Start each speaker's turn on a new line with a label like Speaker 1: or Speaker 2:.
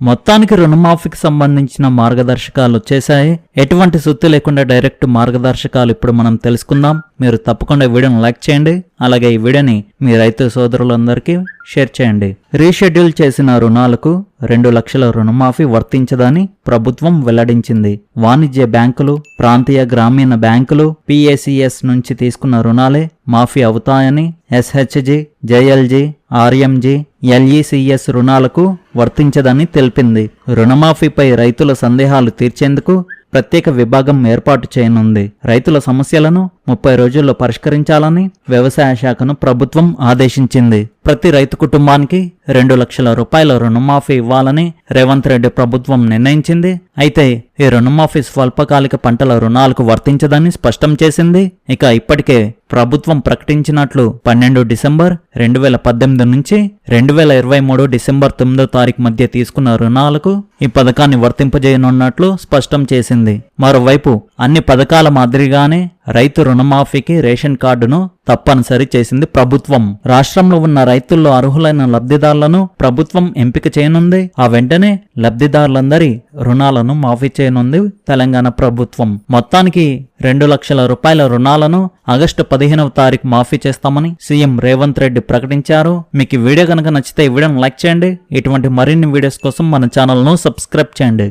Speaker 1: మొత్తానికి రుణమాఫీకి సంబంధించిన మార్గదర్శకాలు వచ్చేసాయి ఎటువంటి సుత్తి లేకుండా డైరెక్ట్ మార్గదర్శకాలు ఇప్పుడు మనం తెలుసుకుందాం. మీరు తప్పకుండా వీడియోను లైక్ చేయండి. అలాగే ఈ వీడియోని మీ రైతు సోదరులందరికీ షేర్ చేయండి. రీషెడ్యూల్ చేసిన రుణాలకు రెండు లక్షల రుణమాఫీ వర్తించదని ప్రభుత్వం వెల్లడించింది. వాణిజ్య బ్యాంకులు ప్రాంతీయ గ్రామీణ బ్యాంకులు పిఏసిఎస్ నుంచి తీసుకున్న రుణాలే మాఫీ అవుతాయని ఎస్హెచ్జి జేఎల్జీ ఆర్ఎంజీ ఎల్ఈసిఎస్ రుణాలకు వర్తించదని తెలిపింది. రుణమాఫీపై రైతుల సందేహాలు తీర్చేందుకు ప్రత్యేక విభాగం ఏర్పాటు చేయనుంది. రైతుల సమస్యలను ముప్పై రోజుల్లో పరిష్కరించాలని వ్యవసాయ శాఖను ప్రభుత్వం ఆదేశించింది. ప్రతి రైతు కుటుంబానికి రెండు లక్షల రూపాయల రుణమాఫీ ఇవ్వాలని రేవంత్ రెడ్డి ప్రభుత్వం నిర్ణయించింది. అయితే ఈ రుణమాఫీ స్వల్పకాలిక పంటల రుణాలకు వర్తించదని స్పష్టం చేసింది. ఇక ఇప్పటికే ప్రభుత్వం ప్రకటించినట్లు పన్నెండు డిసెంబర్ రెండు వేల పద్దెనిమిది నుంచి రెండు వేల ఇరవై మూడు డిసెంబర్ తొమ్మిదో తారీఖు మధ్య తీసుకున్న రుణాలకు ఈ పథకాన్ని వర్తింపజేయనున్నట్లు స్పష్టం చేసింది. మరోవైపు అన్ని పథకాల మాదిరిగానే రైతు రుణమాఫీకి రేషన్ కార్డును తప్పనిసరి చేసింది ప్రభుత్వం. రాష్ట్రంలో ఉన్న రైతుల్లో అర్హులైన లబ్ధిదారులను ప్రభుత్వం ఎంపిక చేయనుంది. ఆ వెంటనే లబ్ధిదారులందరి రుణాలను మాఫీ చేయనుంది తెలంగాణ ప్రభుత్వం. మొత్తానికి రెండు లక్షల రూపాయల రుణాలను ఆగస్టు పదిహేనవ తారీఖు మాఫీ చేస్తామని సీఎం రేవంత్ రెడ్డి ప్రకటించారు. మీకు ఈ వీడియో కనుక నచ్చితే ఈ వీడియోను లైక్ చేయండి. ఇటువంటి మరిన్ని వీడియోస్ కోసం మన ఛానల్ను సబ్స్క్రైబ్ చేయండి.